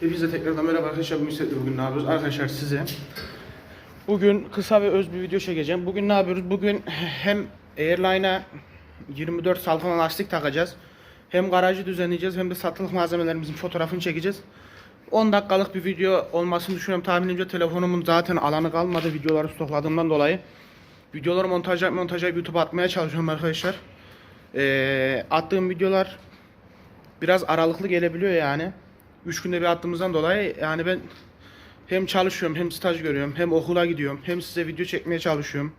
Hepinize tekrardan merhaba arkadaşlar. Bugün, size- bugün ne yapıyoruz? Arkadaşlar size bugün kısa ve öz bir video çekeceğim. Bugün ne yapıyoruz? Bugün hem Airline'a 24 salkım lastik takacağız. Hem garajı düzenleyeceğiz hem de satılık malzemelerimizin fotoğrafını çekeceğiz. 10 dakikalık bir video olmasını düşünüyorum. Tahminimce telefonumun zaten alanı kalmadı videoları stokladığımdan dolayı. Videoları montajlayıp montajlayıp YouTube'a atmaya çalışıyorum arkadaşlar. Ee, attığım videolar biraz aralıklı gelebiliyor yani. 3 günde bir attığımızdan dolayı yani ben hem çalışıyorum hem staj görüyorum hem okula gidiyorum hem size video çekmeye çalışıyorum.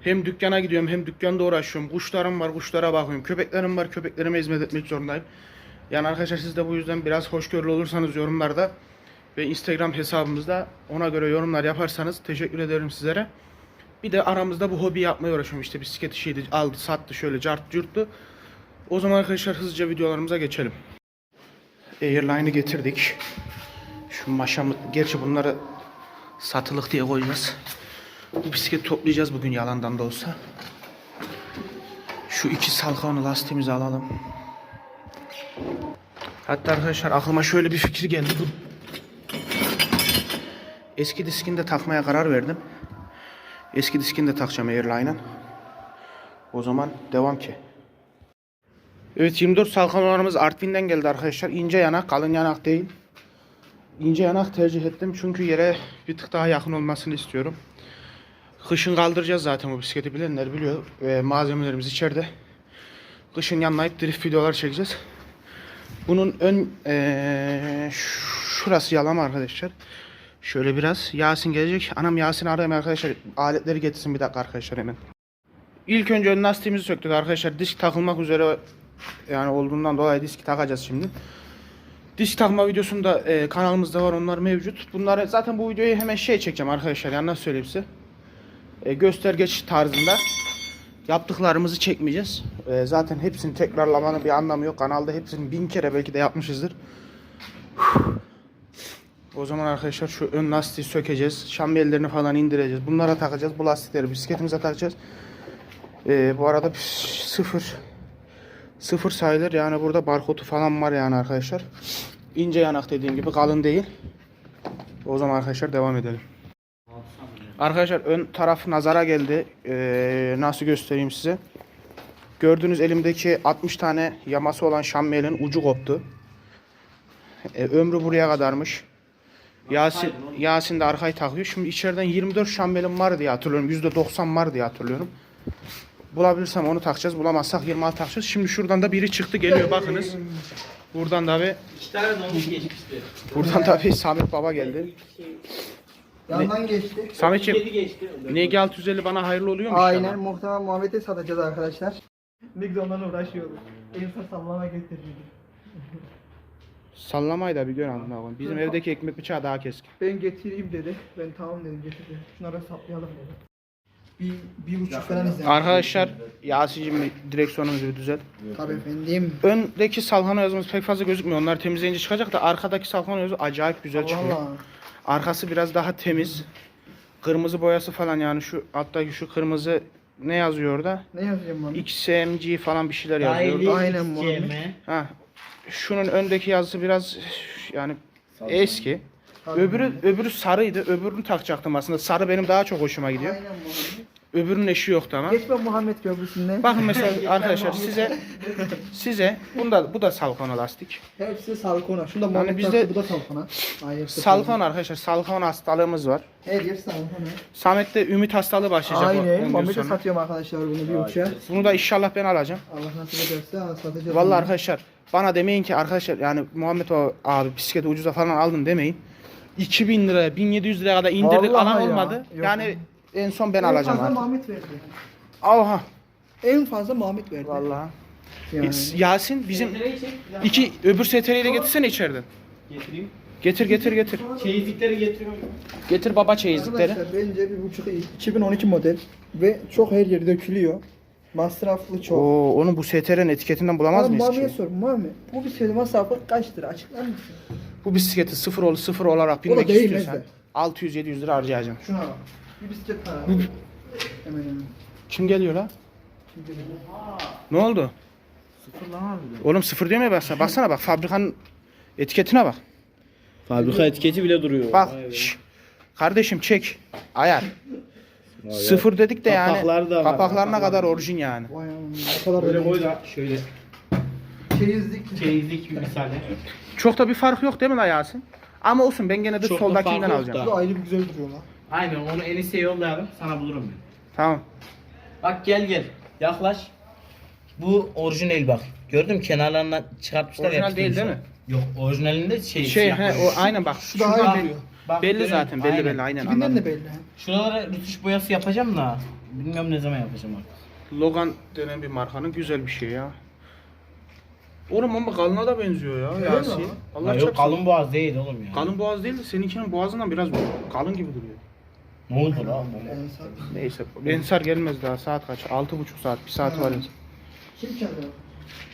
Hem dükkana gidiyorum hem dükkanda uğraşıyorum. Kuşlarım var kuşlara bakıyorum. Köpeklerim var köpeklerime hizmet etmek zorundayım. Yani arkadaşlar siz de bu yüzden biraz hoşgörülü olursanız yorumlarda ve Instagram hesabımızda ona göre yorumlar yaparsanız teşekkür ederim sizlere. Bir de aramızda bu hobi yapmaya uğraşıyorum. İşte bisiklet işiydi aldı sattı şöyle cart curttu. O zaman arkadaşlar hızlıca videolarımıza geçelim. Airline'ı getirdik. Şu maşamı, gerçi bunları satılık diye koyacağız. Bu bisikleti toplayacağız bugün yalandan da olsa. Şu iki salkanı lastiğimizi alalım. Hatta arkadaşlar aklıma şöyle bir fikir geldi. Bu eski diskini de takmaya karar verdim. Eski diskini de takacağım Airline'ın. O zaman devam ki. Evet 24 salkımlarımız Artvin'den geldi arkadaşlar. İnce yanak, kalın yanak değil. İnce yanak tercih ettim çünkü yere bir tık daha yakın olmasını istiyorum. Kışın kaldıracağız zaten bu bisikleti bilenler biliyor. Ve malzemelerimiz içeride. Kışın yanlayıp drift videolar çekeceğiz. Bunun ön eee, şurası yalama arkadaşlar. Şöyle biraz. Yasin gelecek. Anam Yasin arayayım arkadaşlar. Aletleri getirsin bir dakika arkadaşlar hemen. İlk önce ön lastiğimizi söktük arkadaşlar. Disk takılmak üzere yani olduğundan dolayı diski takacağız şimdi. Disk takma videosunu da e, kanalımızda var onlar mevcut. Bunları zaten bu videoyu hemen şey çekeceğim arkadaşlar yani nasıl söyleyeyim size. E, göstergeç tarzında yaptıklarımızı çekmeyeceğiz. E, zaten hepsini tekrarlamanın bir anlamı yok. Kanalda hepsini bin kere belki de yapmışızdır. O zaman arkadaşlar şu ön lastiği sökeceğiz. Şambiyellerini falan indireceğiz. Bunlara takacağız. Bu lastikleri bisikletimize takacağız. Ee, bu arada sıfır sıfır sayılır yani burada barkodu falan var yani arkadaşlar. İnce yanak dediğim gibi kalın değil. O zaman arkadaşlar devam edelim. Arkadaşlar ön taraf nazara geldi. Ee, nasıl göstereyim size? Gördüğünüz elimdeki 60 tane yaması olan şammelin ucu koptu. Ee, ömrü buraya kadarmış. Yasin, Yasin de arkayı takıyor. Şimdi içeriden 24 şambelim var diye hatırlıyorum. %90 var diye hatırlıyorum. Bulabilirsem onu takacağız. Bulamazsak 26 takacağız. Şimdi şuradan da biri çıktı geliyor bakınız. Buradan da bir İki tane domuz geçmişti. buradan da bir Samet Baba geldi. Yandan geçti. Sametciğim Yedi geçti. NG 650 bana hayırlı oluyormuş Aynen ya. muhtemelen Muhammed'e satacağız arkadaşlar. Ne güzel onlarla uğraşıyoruz. Elif'e sallama getirdik. Sallamayı da bir gör amına koyayım. Bizim evdeki ekmek bıçağı daha keskin. Ben getireyim dedi. Ben tamam dedim getirdim. Şunları saplayalım dedi. Bir, bir buçuk falan izledim. Arkadaşlar Yasin'cim direksiyonumuzu bir düzelt. Tabii efendim. Öndeki salhano yazımız pek fazla gözükmüyor. Onlar temizleyince çıkacak da arkadaki salhano yazı acayip güzel çıkıyor. Valla. Arkası biraz daha temiz. Kırmızı boyası falan yani şu alttaki şu kırmızı ne yazıyor orada? Ne yazacağım bana? XMG falan bir şeyler yazıyor. Dahili Aynen. Muhammed. Ha. Şunun öndeki yazısı biraz yani eski. Öbürü öbürü sarıydı. Öbürünü takacaktım aslında. Sarı benim daha çok hoşuma gidiyor. Aynen Muhammed. Öbürünün eşi yoktu ama. Geçme Muhammed köprüsünden. Bakın mesela arkadaşlar size size bunda bu da salkona lastik. Hepsi salkona. Şunda Muhammed bizde- taktı, bu da salkona. Hayır. Salkon arkadaşlar salkon hastalığımız var. Her yer salkona. Samet'te ümit hastalığı başlayacak Aynen. Muhammed'e satıyorum arkadaşlar bunu bir uçağa. Bunu da inşallah ben alacağım. Allah nasip ederse aa, satacağız. Vallahi bunu. arkadaşlar bana demeyin ki arkadaşlar yani Muhammed abi bisikleti ucuza falan aldın demeyin. 2000 liraya 1700 liraya kadar indirdik Vallahi alan ya. olmadı. Yok. Yani en son ben en alacağım fazla artık. Muhammed verdi. Aha En fazla Muhammed verdi. vallahi. Yani. Yasin bizim iki öbür STR'yi de getirsene içeriden. Getireyim. Getir getir getir. Çeyizlikleri getiriyorum. Getir baba çeyizlikleri. Arkadaşlar bence bir buçuk iyi. 2012 model ve çok her yeri dökülüyor. Masraflı çok. Oo, onu bu STR'nin etiketinden bulamaz Ama mıyız ki? sor. Muhammed bu bir masrafı kaç lira açıklar mısın? Bu bisikleti sıfır ol sıfır olarak binmek değil, istiyorsan neyse. 600-700 lira harcayacağım. Şuna bak. Bir bisiklet para. Hemen hemen. Kim geliyor la? Şimdi bir- Ne oldu? Sıfır lan abi. Oğlum sıfır diyor mu ya baksana? Baksana bak fabrikanın etiketine bak. Fabrika etiketi bile duruyor. Bak. Vay be. şş. Kardeşim çek. Ayar. Sıfır dedik de yani. Kapakları da var. Kapaklarına kadar orijin yani. Vay ne kadar Böyle böyle koy da şöyle çeyizlik. çeyizlik misali. Çok da bir fark yok değil mi la Yasin? Ama olsun ben gene de Çok da soldakinden yok alacağım. Bu da ayrı bir güzel duruyor lan. Aynen onu Enis'e yollayalım sana bulurum ben. Tamam. Bak gel gel yaklaş. Bu orijinal bak. Gördün mü kenarlarından çıkartmışlar Orijinal yapıştırmışlar. değil, değil Yok orijinalinde şey. Şey he o aynen bak. Şu da şuradan duruyor. Bak, belli görüyor zaten belli Aynen. belli aynen Tipinden anladım. de belli. ha. Şuralara rütuş boyası yapacağım da. Bilmiyorum ne zaman yapacağım artık. Logan denen bir markanın güzel bir şey ya. Oğlum ama kalına da benziyor ya Öyle Yasin. mi? Allah Ya yok çarpsın. kalın boğaz değil oğlum ya. Kalın boğaz değil de seninkinin boğazından biraz kalın gibi duruyor. Ne oldu lan? Neyse. Ensar gelmez daha saat kaç? Altı buçuk saat. Bir saat var. Kim kendi?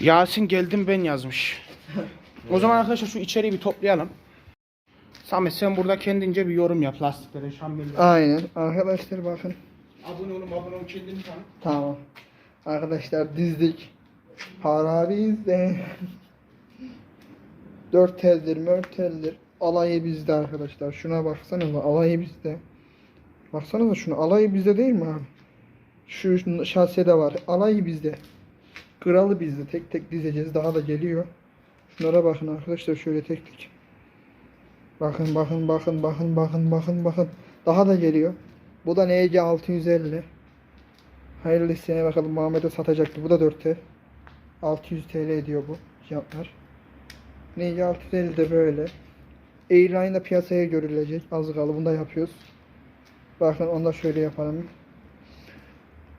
Yasin geldim ben yazmış. o zaman arkadaşlar şu içeriği bir toplayalım. Samet sen burada kendince bir yorum yap lastiklere, şambillere. Aynen. Arkadaşlar bakın. Abone olun, abone olun kendini tanı. Tamam. Arkadaşlar dizdik. Para bizde. Dört teldir, mört teldir. Alayı bizde arkadaşlar. Şuna baksana alayı bizde. Baksana da şunu alayı bizde değil mi abi? Şu şasede var. Alayı bizde. Kralı bizde. Tek tek dizeceğiz. Daha da geliyor. Şunlara bakın arkadaşlar şöyle tek tek. Bakın bakın bakın bakın bakın bakın bakın. Daha da geliyor. Bu da NG 650. Hayırlı isteyene bakalım Muhammed'e satacaktı. Bu da 4T. 600 TL ediyor bu fiyatlar. NG 650 de böyle. Airline'da piyasaya görülecek. Az kalı bunu da yapıyoruz. Bakın onu da şöyle yapalım.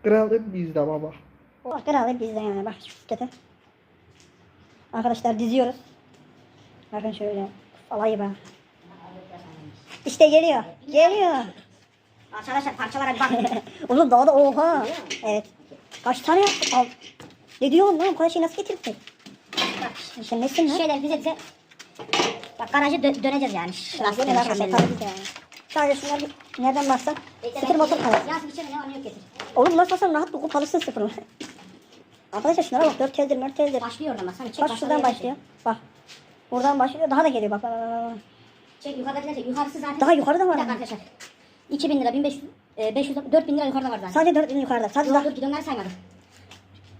Kralı bizde baba. Bak herhalde bizde yani bak şu kötü. Arkadaşlar diziyoruz. Bakın şöyle. Alayı bak. İşte geliyor. Geliyor. Arkadaşlar parçalara bir bak. Oğlum daha da oha. Evet. Kaç tane yaptık? Ne diyorsun lan? Bu kadar şey nasıl getirdin? Bak sen nesin lan? Şeyler bize bize bak garajı dö- döneceğiz yani. Biraz gelin arkadaşlar tabii ki yani. Sadece şunlar bir nereden baksan sıfır motor kalır. Yasin içeri ne var ne yok getir. Oğlum nasıl olsan rahat dokup alırsın sıfırını. Arkadaşlar şunlara bak 4 teldir 4 teldir. Başlıyor oradan bak. Sana çek Bak şuradan başlıyor. Bak. Buradan başlıyor. Daha da geliyor bak. bak, bak, bak. Çek, çek yukarıdakiler çek. Yukarısı zaten. Daha yukarıda var Bir dakika arkadaşlar. 2000 lira 1500 e, 500 4000 lira yukarıda var zaten. Sadece 4 yukarıda. Sadece Dur daha. dur gidonları saymadım.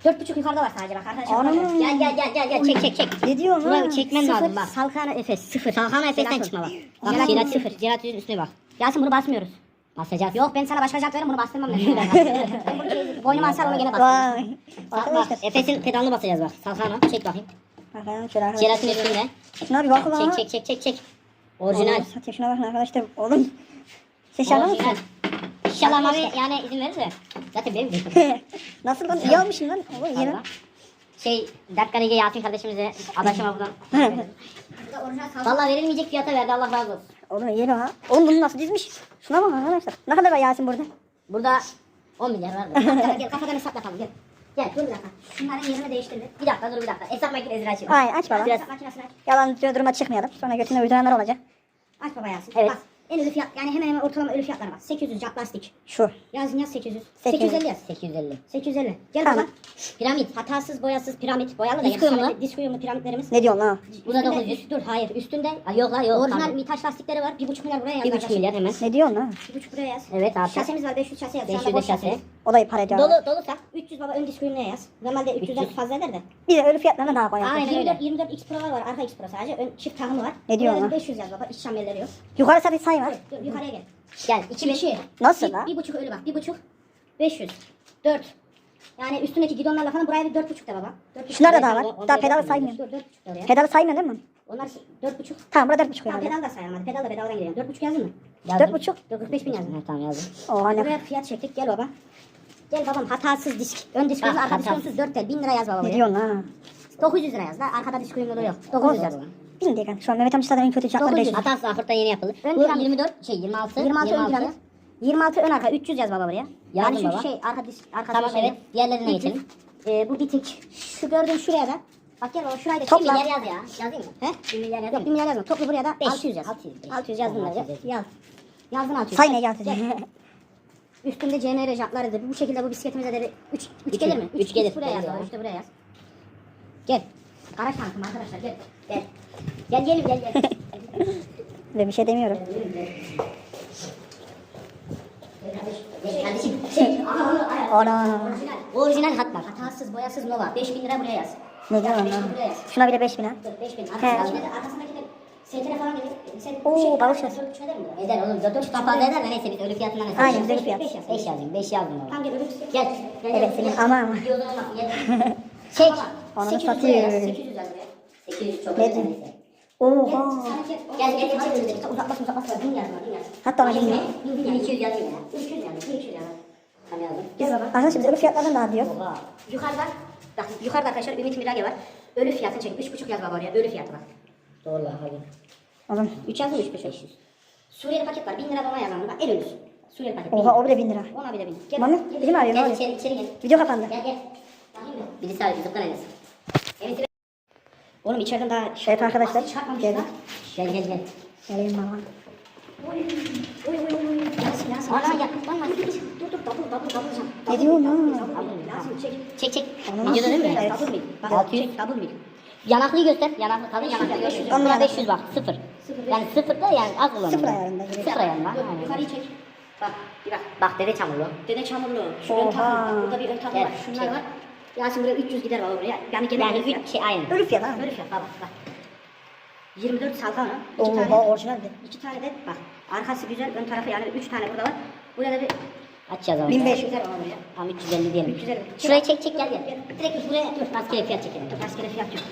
4,5 yukarıda var sadece bak arkadaşlar. Anam. Bakın. Gel gel gel gel gel çek çek çek. Ne diyorsun bir çekmen Sıfır. lazım bak. Salkana Efes sıfır. Salkana Efes'ten çıkma bak. Bak Jelat Jelat sıfır. sıfır. Jelat yüzün üstüne bak. Yasin bunu basmıyoruz. Basacağız. Yok ben sana başka jant veririm bunu bastırmam ben. ben bunu boynuma asar onu gene bastırırım. Vay. Bak, Arkadaşlar. bak Efes'in pedalını basacağız bak. Salkana çek bakayım. Şöyle arkadaşlar. Jelatin üstünde. Şuna bir bak lan. Çek çek çek çek çek. Orijinal. Satayım şuna bakın arkadaşlar. Oğlum. Alır Orijinal. İnşallah abi yani izin verir de. Zaten benim de. Nasıl lan? İyi almışsın lan. Oğlum. Valla. Şey Dakkarege Yasin kardeşimize adaşıma buradan. Valla verilmeyecek fiyata verdi Allah razı olsun. Oğlum yeni ha. Oğlum bunu nasıl dizmiş? Şuna bak arkadaşlar. Ne kadar var Yasin burada? Burada 10 milyar var. gel, kafadan hesap yapalım gel. Gel dur bir dakika. Şunların yerini değiştirdik. Bir dakika dur bir dakika. Hesap makinesi açayım. Aynen aç baba. Biraz hesap makinesini aç. Yalan duruma çıkmayalım. Sonra götüne uyduranlar olacak. Aç baba Yasin. Evet. Bak, en ölü fiyat yani hemen hemen ortalama ölü fiyatlar var. 800 cap lastik. Şu. Yazın yaz 800. 800. 850 yaz. 850. 850. Gel Tamam. baba. Piramit. Hatasız boyasız piramit. Boyalı da Disk uyumlu. Disk uyumlu piramitlerimiz. Ne diyorsun lan? Bu da 900. Dur hayır üstünde. Ay, yok la yok. Orijinal mitaş lastikleri var. 1,5 milyar buraya yaz. 1,5 milyar hemen. Ne diyorsun lan? 1,5 buraya yaz. Evet abi. Şasemiz var 500 şase yaz. 500 500 de boş şase. şase. O da para ediyor. Dolu dolusak 300 baba ön disk uyumluya yaz. Normalde 300'den 300. fazla eder de. Bir de ölü fiyatlarına daha koyalım. Aynen 24 24 X Pro'lar var. Arka X Pro sadece. Ön çift takımı var. Ne diyorsun Buraya lan? 500 yaz baba. İç şamelleri yok. Yukarı sabit say var. Dur, yukarıya gel. Gel. 2000. Nasıl bir, lan? Bir buçuk öyle bak. Bir buçuk. 500. 4. Yani üstündeki gidonlarla falan buraya bir dört buçuk da baba. Dört buçuk Şunlar da da daha var. oraya Daha dört pedalı buçuk saymıyorum. Dur dört buçuk oraya. Pedalı saymıyor değil mi? Onlar dört buçuk. Tamam burada 4,5 Tamam herhalde. pedal da sayamadı. Pedal da bedavadan geliyor. Dört buçuk yazdın mı? Dört buçuk. Dur 45 bin yazdın. tamam yazdım. Oha ne? Buraya fiyat çektik. Gel baba. Gel babam hatasız disk. Ön disk uyumlu, arka disk uyumsuz 4 tel. 1000 lira yaz baba Ne diyorsun lan? 900 lira yaz da. Arkada disk uyumluluğu yok. 900 yaz. Bin diye Şu an Mehmet amca en kötü çakları 900. değil. Hatasız ahırtta yeni yapıldı. Ön Bu piramit. 24 şey 26. 26 ön piramit. 26 ön arka 300 yaz baba buraya. yani şu baba. şey arka disk arka Tamam, şey evet. Diğerlerine 300. geçelim. Ee, bu bitik. Şu gördüğün şuraya da. Bak gel baba şurayı da Topla. bir milyar yaz ya. Yazayım mı? He? 1 milyar yaz. Yok 1 milyar yazma. Toplu buraya da 600 yaz. 600, 600 yazdın Tamam, buraya. 600 Yaz. Yazdın 600. Say ne Gel. geldi? Üstünde CMR jantlarıdır. Bu şekilde bu bisikletimize de 3 3 Üç gelir mi? Üç gelir. Buraya yaz. Gelir baba, ya. Üçte buraya yaz. Gel. Garaj tanıtım arkadaşlar gel. Gel. Gel gelin gel gel. Ve bir şey demiyorum. Kardeşim şey. Aha onu ayar. Ana. Orijinal. Orijinal hat var. Hatasız boyasız Nova. 5000 lira buraya yaz. Ne Beş bin lan? Şuna bile 5000 ha. Dur 5000. He. Arkasındaki de arkasındaki de STR falan gelir. Sen Oo, bir şey balık dört buçuk eder mi? Eder oğlum. 4 buçuk fazla eder de neyse biz ölü fiyatından hesap Aynen, ölü fiyat. 5 yaz. 5 yazayım. 5 yazdım oğlum. Tam gel ölü Gel. gel, Evet, gel, senin gel. ama ama. Olmaz, gel. Çek. Ananı 800 satayım. buraya yaz, 800 yaz buraya. 800 çok Ne önemli. diyeyim? neyse. Oha. Gel gel gel çek çek. Uzatmasın uzatmasın. Bin yazma bin yaz. Hatta ona bin Bin yaz. bin bin 200 yazayım ya. 200 yazayım. 200 yazayım. Tamam yazdım. Biz arkadaşlar biz ölü fiyatlardan daha diyor. Oha. Yukarıda bak yukarıda arkadaşlar Ümit Mirage var. Ölü fiyatını çek. 3,5 yaz bak oraya. Ölü fiyatı bak. Doğru lan hadi. Oğlum. 3 yazdım 3 500. Suriyeli paket var. 1000 lira bana yazalım. Bak el ölüsü. Suriyeli paket. Oha o bile 1000 lira. Ona bile bin. Gel. Mami, gel, bizim arıyor, ne Gel oluyor? içeri, içeri gel. Video kapandı. Gel gel. Bakayım mı? Birisi arıyor. Zıplan Enes. Evet. evet. Oğlum içeriden daha Evet arkadaşlar, geldik. Gel gel gel. Geleyim baba. Oy oy oy oy. Yasin Yasin. Ana gel. Lan lan dur dur double double double. Ne diyorsun lan? Yasin çek. Çek çek. Videoda değil mi? Double mil. Bak 600. çek double mil. Yanaklıyı göster. Yanaklı kalın yanaklı göster. On Buna lira. 500 bak. Sıfır. Yani sıfır da yani az kullanılıyor. Sıfır ayarında. Sıfır ayarında. Yukarıyı çek. Bak bir bak. Bak dede çamurlu. Dede çamurlu. Şu ön takım. Burada bir ön takım var. Şunlar var. Yasin buraya 300 gider var oraya. Yani gene yani üç şey aynı. Ölü fiyat ha. Ölü fiyat bak bak. 24 salkana. iki Oha tane, orijinal de. iki tane de bak. Arkası güzel, ön tarafı yani 3 tane burada var. Buraya da bir Aç yazalım. 1500 lira var buraya. Tamam 350 diyelim. 350. Şurayı çek çek gel gel. Direkt buraya dur. Rastgele fiyat çekelim. Dur rastgele fiyat yok.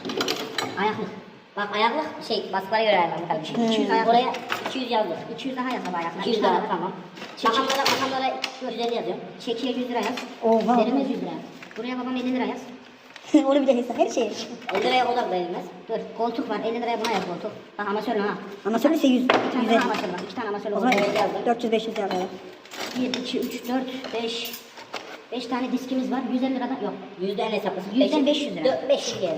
Ayaklık. Bak ayaklık şey baskılara göre ayarlandı kardeşim. 200 ayak. Oraya 200 yazdı. 200 daha yazalım ayaklık. 200 daha tamam. Makamlara makamlara 150 yazıyorum. Çekiye 100 lira yaz. Oha. Derimiz 100 lira. Buraya babam 50 lira yaz. Onu bile hesap her şey. 50 liraya o da verilmez. Dur koltuk var 50 liraya buna yaz koltuk. Bak amasör ha. Ama söylese 100. Bir tane 150. daha amasör var. İki tane amasör O var. zaman Oraya yazdım. 400 500 yazar. 1, 2, 3, 4, 5. 5 tane diskimiz var. 150 liradan yok. Yüzden hesaplasın. Yüzden 500 lira. 500 lira.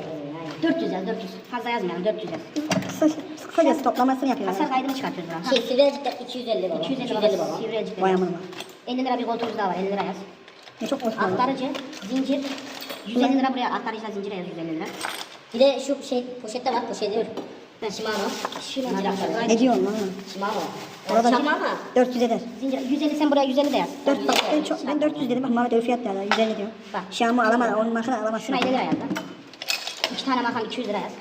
400 yaz 400. Fazla yazmayalım 400 yaz. Kısa, kısacası toplamasını yapıyorlar. Hasar kaydını çıkartıyoruz. Şey Sivriacık'ta 250 baba. 250 250 baba. baba. Sivri acık Vay yaz. amına. 50 lira bir koltuğumuz daha var 50 lira yaz. Ne çok hoş. Aktarıcı, zincir. 150 lira buraya aktarıcıyla zincire yaz 150 lira. Bir de şu şey poşette var poşeti. Ben Shimano. Shimano. Ne diyorsun lan? Shimano. Orada Shimano. 400 eder. Zincir 150 sen buraya 150 de yaz. 4 bak ben çok ben 400 dedim bak Mehmet öyle fiyat derler 150 diyor. Bak. Şam'ı alamadı onun markını alamazsın. Şuna 50 lira yaz lan. 2 tane makam 200 lira yaz.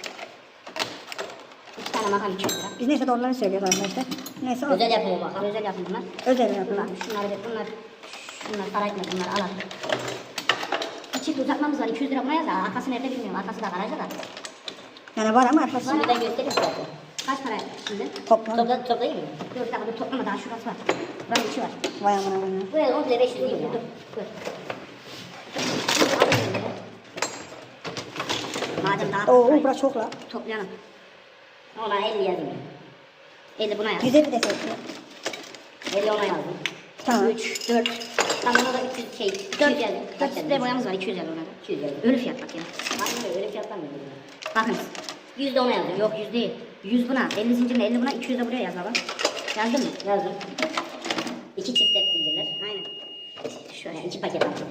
2 tane makam 200 lira. Biz neyse doğruları söylüyoruz arkadaşlar. Neyse Özel yapımı bak. Özel yapım bunlar. özel yapıyorlar. Bunlar, şunları da bunlar, para etmez bunlar al al. Bir çift uzatmamız var 200 lira buna yaz. Arkası nerede bilmiyorum. Arkası da garajda da. Yani var ama arkası Şimdi ben göstereyim zaten. Kaç para şimdi? toplam. Topla, toplayayım mı? Dur bir dakika dur toplama daha şurası var. Buranın içi var. Vay amına koyayım. Buraya 10 lira 500 Dur değil dur dur. dur. Madem daha Oo bura çok la. toplayalım. Ona 50 yazayım. 50 buna yaz. 150 desek. 50 ona yazdım. Tamam. 3, 4, Tamam ona da 300 şey. 4 4 yazdım. 4 sprey boyamız var 200 lira ona da. 200. Ölü fiyat bak ya. Aynen öyle fiyatlar mı? Bakın. 100 de ona yazdım. Yok 100 değil. 100 buna, 50 zincirle 50 buna, 200 de buraya yaz baba. Yazdın mı? Yazdım. İki çift set zincirler. Aynen. Şöyle. İki paket aldım.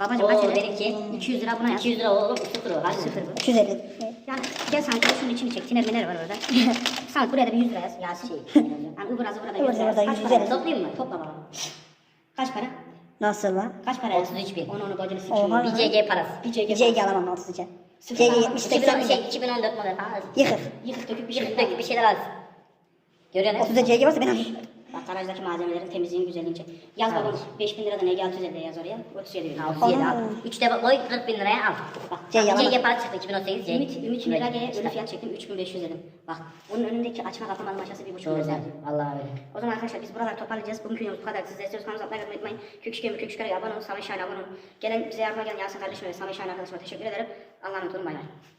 Babacım kaç lira? benimki. 200 lira buna yaz. 200 lira oğlum sıfır o. Hadi Sıfır bu. 250. Evet. Yani gel sanki şunun içini çek. Tiner mener var orada. sanki buraya da bir 100 lira yaz. Yasin. yani ıvır az ıvıra da 100 Ivır lira yaz. Kaç 100 para? lira. Toplayayım mı? Topla baba. Kaç para? Nasıl lan? Kaç para? yaz? 33 bin. Onu onu bacını Oha. sikiyim. Bir CG parası. Bir CG. CG alamam 30 için. CG 70 80 2010 milyon. şey 2014 model. Yıkık. Yıkık döküp bir şey Yıkık döküp bir şeyler az. Görüyor musun? 30'da CG varsa ben alayım. Bak garajdaki malzemelerin temizliğini güzelliğini çek. Yaz babam 5000 liradan Ege 650 yaz oraya. 37 bin. 37 al. Ana. 3'te bak koy 40 bin liraya al. Bak. CG alamam. CG para çıktı 2018 CG. Ümit, Ümit Mirage'ye ölü fiyat çektim 3500 dedim. Bak onun önündeki açma kapama maşası bir buçuk Çok lira. güzel. Vallahi öyle. O zaman arkadaşlar biz buraları toparlayacağız. Bugünkü videomuz bu kadar. Siz de istiyorsanız kanalımıza abone olmayı unutmayın. Kök şükür, kök şükür abone olun. Sami Şahin abone olun. Gelen bize yardıma gelen Yasin kardeşime ve Sami Şahin arkadaşıma teşekkür ederim. Allah'a emanet olun. Bay bay.